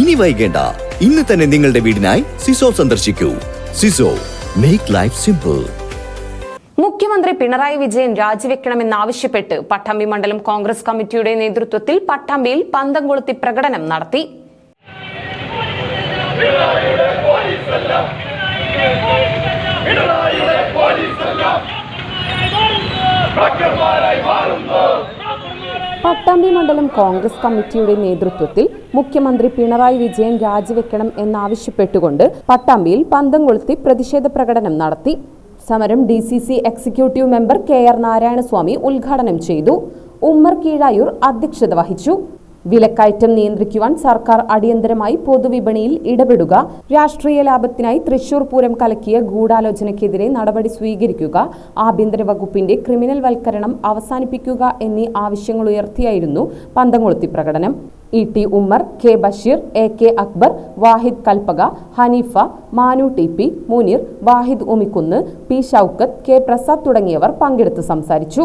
ഇനി വൈകേണ്ട. ഇന്ന് തന്നെ നിങ്ങളുടെ വീടിനായി സിസോ സന്ദർശിക്കൂ. സിസോ മേക്ക് ലൈഫ് സിമ്പിൾ മുഖ്യമന്ത്രി പിണറായി വിജയൻ രാജിവെക്കണമെന്നാവശ്യപ്പെട്ട് പട്ടാമ്പി മണ്ഡലം കോൺഗ്രസ് കമ്മിറ്റിയുടെ നേതൃത്വത്തിൽ പട്ടാമ്പിയിൽ പന്തം കൊളുത്തി പ്രകടനം നടത്തി. പട്ടാമ്പി മണ്ഡലം കോൺഗ്രസ് കമ്മിറ്റിയുടെ നേതൃത്വത്തിൽ മുഖ്യമന്ത്രി പിണറായി വിജയൻ രാജിവെക്കണം എന്നാവശ്യപ്പെട്ടുകൊണ്ട് പട്ടാമ്പിയിൽ പന്തം കൊളുത്തി പ്രതിഷേധ പ്രകടനം നടത്തി. സമരം D C C executive member K R Narayanaswamy ഉദ്ഘാടനം ചെയ്തു. ഉമ്മർ കീഴായൂർ അധ്യക്ഷത വഹിച്ചു. വിലക്കയറ്റം നിയന്ത്രിക്കുവാൻ സർക്കാർ അടിയന്തരമായി പൊതുവിപണിയിൽ ഇടപെടുക. രാഷ്ട്രീയ ലാഭത്തിനായി തൃശൂർ പൂരം കലക്കിയ ഗൂഢാലോചനയ്ക്കെതിരെ നടപടി സ്വീകരിക്കുക. ആഭ്യന്തര വകുപ്പിന്റെ ക്രിമിനൽ വൽക്കരണം അവസാനിപ്പിക്കുക എന്നീ ആവശ്യങ്ങൾ ഉയർത്തിയായിരുന്നു പന്തംകൊളുത്തി പ്രകടനം. E T Ummer K Basheer A K Akbar Vahid Kalpaka Haneefa Manu T P Muneer Vahid Umikkunnu P Shoukath K Prasad തുടങ്ങിയവർ പങ്കെടുത്ത് സംസാരിച്ചു.